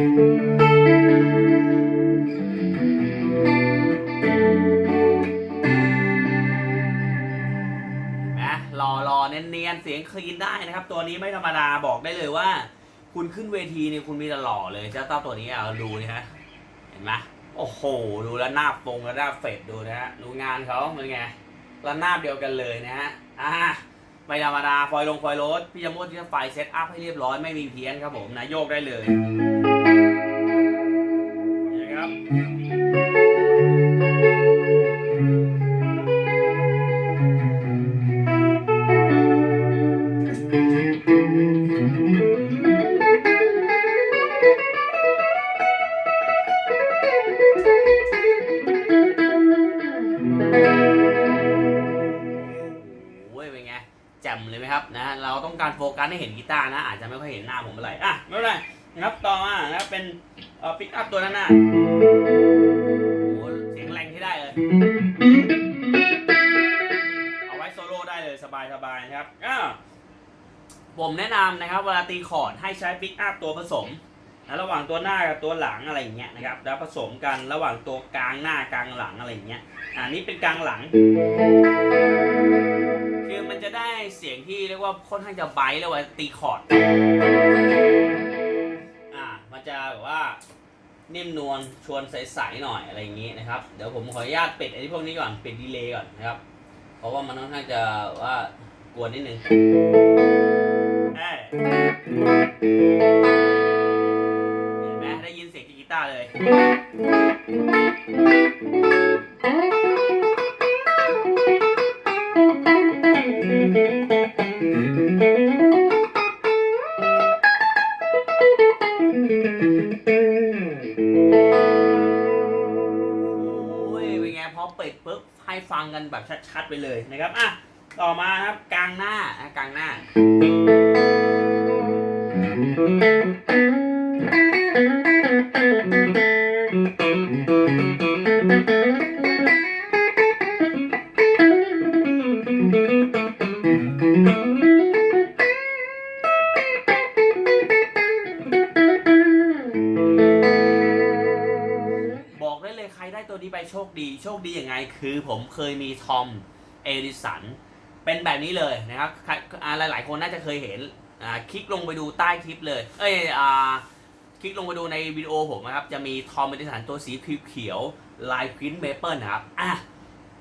นะรอรอเนียนๆ เสียงคลีนได้นะครับ ตัวนี้ไม่ธรรมดาบอกได้เลยว่า คุณขึ้นเวทีเนี่ยคุณมีแต่หล่อเลยเจ้าเต้าตัวนี้เอาดูนี่ฮะเห็นไหมโอ้โห ดูแล้วหน้าปงแล้วหน้าเฟดดูนะฮะดูงานเขาเป็นไงแล้วหน้าเดียวกันเลยนะฮะอ่าไม่ธรรมดาฟอยลงฟอยโรสพี่จะมดที่ไฟเซตอัพให้เรียบร้อยไม่มีเพี้ยนครับผมนะโยกได้เลย การโฟกัสให้เห็นกีตาร์นะ อาจจะไม่ค่อยเห็นหน้าผมเท่าไหร่อะไม่เป็นไรนะครับต่อมานะครับเป็นเอ่อปิกอัพตัวนั้นนะโอ้โหเสียงแรงที่ได้เลย เอาไว้โซโล่ได้เลยสบายสบายๆนะครับอ่าผมแนะนำนะครับเวลาตีคอร์ดให้ใช้ปิกอัพตัวผสมนะระหว่างตัวหน้ากับตัวหลังอะไรอย่างเงี้ยนะครับแล้วผสมกันระหว่างตัวกลางหน้ากลางหลังอะไรอย่างเงี้ยอ่านี่เป็นกลางหลัง เสียงที่เรียกว่าค่อนข้างจะไบท์เลยว่าตีคอร์ดอ่ามันจะแบบว่านิ่มนวลชวนใสๆหน่อยอะไรอย่างนี้นะครับ เดี๋ยวผมขออนุญาตปิดไอ้พวกนี้ก่อนปิดดีเลย์ก่อนนะครับ เพราะว่ามันค่อนข้างจะว่ากวนนิดนึงเอ้ย ให้ฟังกันแบบชัด ๆ ไปเลยนะครับอะต่อมาครับกลางหน้านะกลางหน้า ไงคือผมเคยมีทอมเอริสันเป็นแบบนี้เลยนะครับใครอ่าหลายคนน่าจะเคยเห็นคลิกลงไปดูใต้คลิปเลย เอ้ยอ่าคลิกลงไปดูในวิดีโอผมนะครับ จะมีทอมเอริสันตัวสีเขียวลายพิ้นเมเปิลนะครับ อะ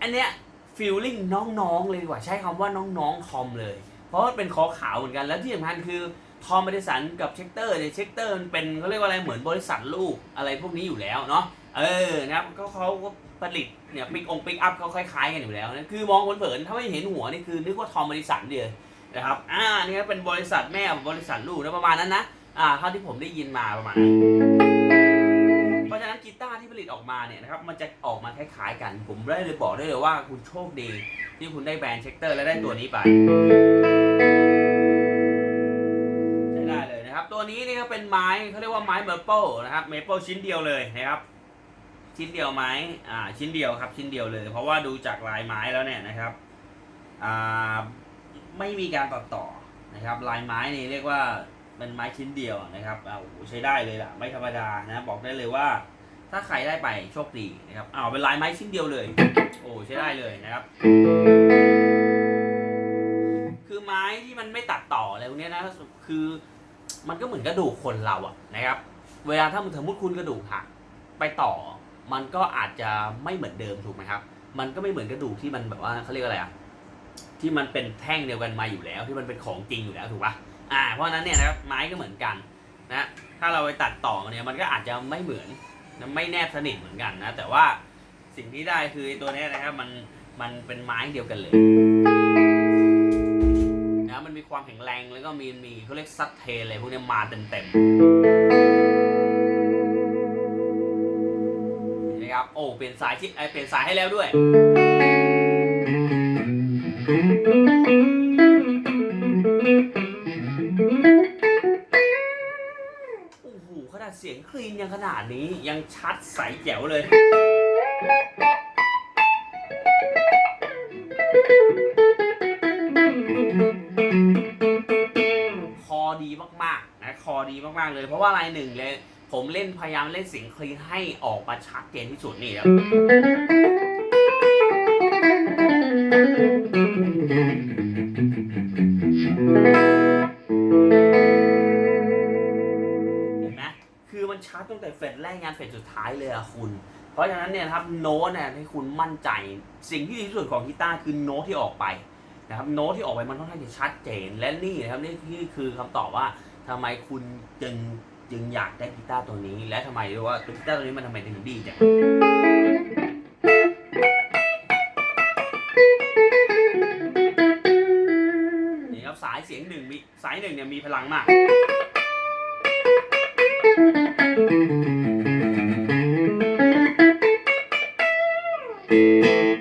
อันเนี้ยฟีลลิ่งน้องๆเลยดีกว่าใช้คำว่าน้องๆทอมเลย เพราะเป็นคอขาวเหมือนกันแล้วที่สำคัญคือ ทอมเอริสันกับเช็คเตอร์เนี่ยเช็คเตอร์มันเป็นเขาเรียกว่าอะไรเหมือนบริษัทลูกอะไรพวกนี้อยู่แล้วเนาะเออนะครับก็เขาก็ผลิตเนี่ยปิกองปิกอัพเขาคล้ายๆกันอยู่แล้วนะคือมองเผินๆถ้าไม่เห็นหัวนี่คือนึกว่าทอมบริษัทเดียวนะครับอ่านี่ก็เป็นบริษัทแม่บริษัทลูกนะประมาณนั้นนะอ่าเท่าที่ผมได้ยินมาประมาณนั้นเพราะฉะนั้นกีตาร์ที่ผลิตออกมาเนี่ยนะครับมันจะออกมาคล้ายๆกัน ผมได้เลยบอกได้เลยว่าคุณโชคดีที่คุณได้แบรนด์เช็คเตอร์และได้ตัวนี้ไป ตัวนี้นี่ก็เป็นไม้เขาเรียกว่าไม้เมเปิลนะครับเมเปิลชิ้นเดียวเลยนะครับ ชิ้นเดียวไม้อ่าชิ้นเดียวครับ ชิ้นเดียวเลย เพราะว่าดูจากลายไม้แล้วเนี่ยนะครับอ่าไม่มีการตัดต่อนะครับ ลายไม้นี่เรียกว่าเป็นไม้ชิ้นเดียวนะครับอ่าโอ้ใช้ได้เลยล่ะ ไม่ธรรมดานะบอกได้เลยว่าถ้าใครได้ไปโชคดีนะครับอ้าวเป็นลายไม้ชิ้นเดียวเลย โอ้ใช้ได้เลยนะครับ คือไม้ที่มันไม่ตัดต่ออะไรพวกเนี้ยนะคือ มันก็เหมือนกระดูกคนเราอะนะครับ เวลาถ้ามันสมมติคุณกระดูกหักไปต่อ มันก็อาจจะไม่เหมือนเดิมถูกไหมครับ มันก็ไม่เหมือนกระดูกที่มันแบบว่าเขาเรียกอะไรอะที่มันเป็นแท่งเดียวกันมาอยู่แล้ว ที่มันเป็นของจริงอยู่แล้วถูกปะอ่า เพราะนั้นเนี่ยนะครับไม้ก็เหมือนกันนะถ้าเราไปตัดต่อเนี่ยมันก็อาจจะไม่เหมือนไม่แนบสนิทเหมือนกันนะ แต่ว่าสิ่งที่ได้คือตัวเนี้ยนะครับมันมันเป็นไม้เดียวกันเลย นะมันมีความแข็งแรงแล้วก็มีมีเขาเรียกซัดเทอะไรพวกนี้มาเต็มเต็มนะครับโอ้เปลี่ยนสายที่ไอเปลี่ยนสายให้แล้วด้วยโอ้โหขนาดเสียงคลีนยังขนาดนี้ยังชัดใสแจ๋วเลยากๆเลย เพราะว่าอะไรหนึ่งเลยผมเล่นพยายามเล่นเสียงคลีนให้ออกมาชัดเจนที่สุดนี่ครับเห็นไหมคือมันชัดตั้งแต่เฟสแรกงานเฟสสุดท้ายเลยอะคุณ เพราะฉะนั้นเนี่ยครับโน้ตเนี่ยให้คุณมั่นใจ สิ่งที่ดีที่สุดของกีตาร์คือโน้ตที่ออกไปนะครับโน้ตที่ออกไปมันค่อนข้างจะชัดเจนและนี่นะครับนี่นี่คือคำตอบว่า ทำไมคุณจึงจึงอยากได้กีตาร์ตัวนี้ และทำไมด้วยว่ากีตาร์ตัวนี้มันทำไมถึงดีจังนี่ครับสายเสียงหนึ่งมีสายหนึ่งเนี่ยมีพลังมาก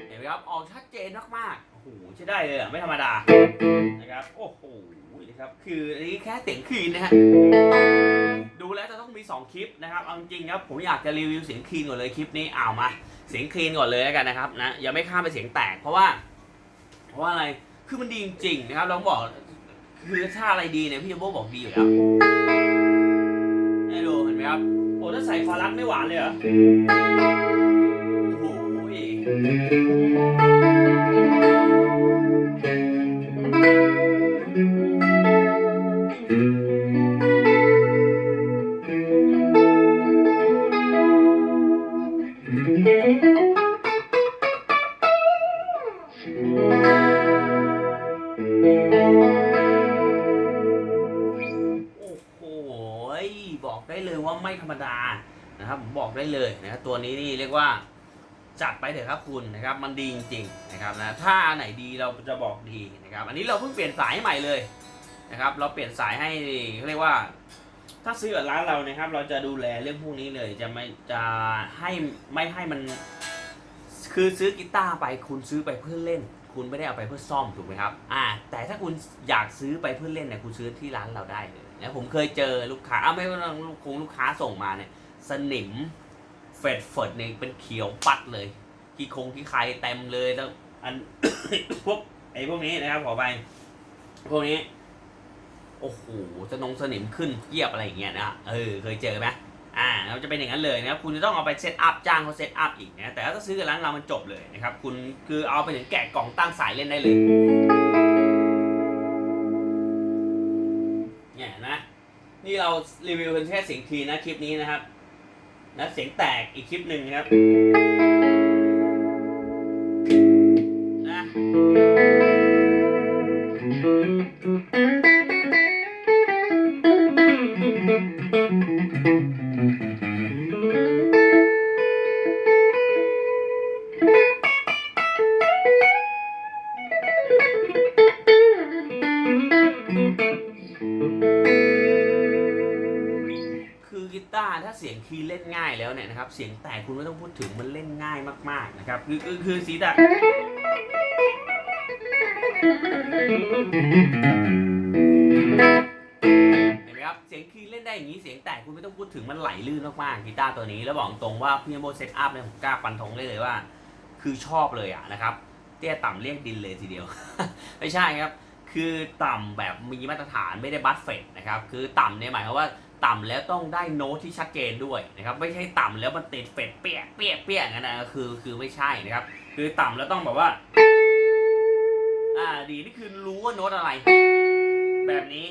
เห็นไหมครับออกชัดเจนมากๆโอ้โหใช่ได้เลยอะไม่ธรรมดา คืออันนี้แค่เสียงคลีนนะฮะ ดูแล้วจะต้องมี 2 คลิปนะครับ เอาจริงครับผมอยากจะรีวิวเสียงคลีนก่อนเลยคลิปนี้เอามา เสียงคลีนก่อนเลยแล้วกันนะครับนะอย่าไม่ข้ามไปเสียงแตกเพราะว่า เพราะว่าอะไรคือมันดีจริงๆนะครับเราต้องบอกคือถ้าอะไรดีเนี่ยพี่จะโบบอกดีอยู่แล้วให้ดูเห็นไหมครับโอ้ถ้าใส่คอรัสไม่หวานเลยเหรอโอ้โห ว่าไม่ธรรมดานะครับผมบอกได้เลยนะครับตัวนี้นี่เรียกว่าจัดไปเถอะครับคุณนะครับมันดีจริงๆนะครับนะถ้าอันไหนดีเราจะบอกดีนะครับอันนี้เราเพิ่งเปลี่ยนสายใหม่เลยนะครับเราเปลี่ยนสายให้เขาเรียกว่า ถ้าซื้อกับร้านเรานะครับ เราจะดูแลเรื่องพวกนี้เลยจะไม่จะให้ไม่ให้มัน คือซื้อกีตาร์ไปคุณซื้อไปเพื่อเล่น คุณไม่ได้เอาไปเพื่อซ่อมถูกไหมครับอ่าแต่ถ้าคุณอยากซื้อไปเพื่อเล่นเนี่ยคุณซื้อที่ร้านเราได้เลย นะผมเคยเจอลูกค้าอ้าวไม่ว่าลูกคงลูกค้าส่งมาเนี่ย สนิมเฟดเฟดเนี่ยเป็นเขียวปัดเลยที่คงที่ใครเต็มเลยแล้วอันพวกไอ้พวกนี้นะครับขอไปพวกนี้ โอ้โหจะนงสนิมขึ้นเยียบอะไรอย่างเงี้ยนะเออเคยเจอไหมอ่าแล้วจะเป็นอย่างนั้นเลยนะครับคุณจะต้องเอาไปเซตอัพจ้างเขาเซตอัพอีกนะแต่ถ้าซื้อกับร้านเรามันจบเลยนะครับคุณคือเอาไปถึงแกะกล่องตั้งสายเล่นได้เลย ที่เรารีวิวเป็นแค่เสียงทีนะคลิปนี้นะครับนะเสียงแตกอีกคลิปหนึ่งนะครับนะคือ ครับเสียงแตกคุณไม่ต้องพูดถึงมันเล่นง่ายมาก ๆนะครับ คือคือคือสีดะเห็นไหมครับ เสียงคีย์เล่นได้อย่างนี้ เสียงแตกคุณไม่ต้องพูดถึงมันไหลลื่นมากๆ กีตาร์ตัวนี้ แล้วบอกตรงว่าพี่โมเซตอัพเนี่ยผมกล้าฟันธงได้เลยว่า คือชอบเลยอะนะครับ เตี้ยต่ำเรียกดินเลยทีเดียว ไม่ใช่ครับ คือต่ำแบบมีมาตรฐานไม่ได้บัฟเฟตนะครับ คือต่ำเนี่ยหมายความว่า ต่ำแล้วต้องได้โน้ตที่ชัดเจนด้วยนะครับไม่ใช่ต่ำแล้วมันติดเฟดเปียกเปียกเปียกอย่างนั้นนะคือคือไม่ใช่นะครับคือต่ำแล้วต้องแบบว่าอ่าดีนี่คือรู้ว่าโน้ตอะไร แบบนี้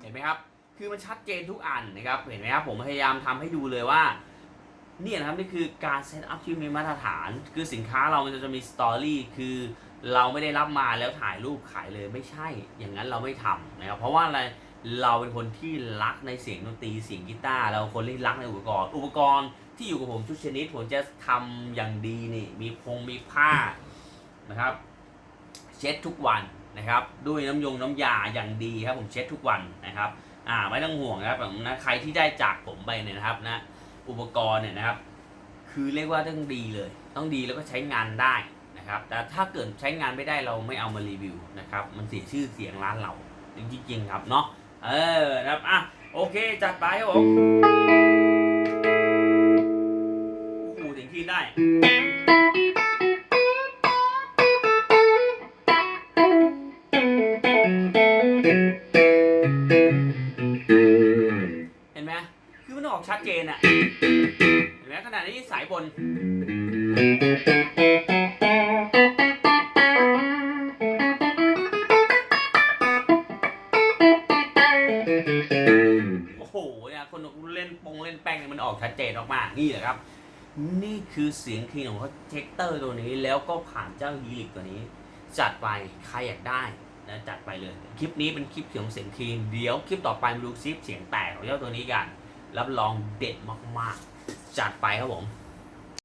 เห็นไหมครับ คือมันชัดเจนทุกอันนะครับเห็นไหมครับผมพยายามทำให้ดูเลยว่าเนี่ยนะครับนี่คือการเซตอัพที่มีมาตรฐาน คือสินค้าเรามันจะมีสตอรี่คือ เราไม่ได้รับมาแล้วถ่ายรูปขายเลยไม่ใช่ อย่างนั้นเราไม่ทำนะครับ เพราะว่าอะไร เราเป็นคนที่รักในเสียงดนตรีเสียงกีตาร์ เราคนที่รักในอุปกรณ์ อุปกรณ์ที่อยู่กับผมทุกชนิดผมจะทำอย่างดีนี่ มีพงมีผ้านะครับ เช็ดทุกวันนะครับ ด้วยน้ำยงน้ำยาอย่างดีครับ ผมเช็ดทุกวันนะครับ อ่าไม่ต้องห่วงนะครับผมนะใครที่ได้จากผมไปเนี่ยนะครับนะ อุปกรณ์เนี่ยนะครับ คือเรียกว่าต้องดีเลย ต้องดีแล้วก็ใช้งานได้ นะครับแต่ถ้าเกิดใช้งานไม่ได้เราไม่เอามารีวิวนะครับมันเสียชื่อเสียงร้านเราจริงๆครับเนาะเออนะครับอะโอเคจัดไปครับผมโอ้โหถึงที่ได้เห็นไหมคือมันออกชัดเจนอะเห็นไหมขนาดนี้สายบน คนเล่นปงเล่นแป้งเนี่ยมันออกชัดเจนออกมานี่แหละครับ นี่คือเสียงคลีนของเทคเตอร์ตัวนี้แล้วก็ผ่านเจ้าฮีลิกตัวนี้ จัดไปใครอยากได้นะจัดไปเลย คลิปนี้เป็นคลิปของเสียงคลีนเดี๋ยวคลิปต่อไปมาดูซิปเสียงแตกของเจ้าตัวนี้กันรับรองเด็ดมากๆ จัดไปครับผม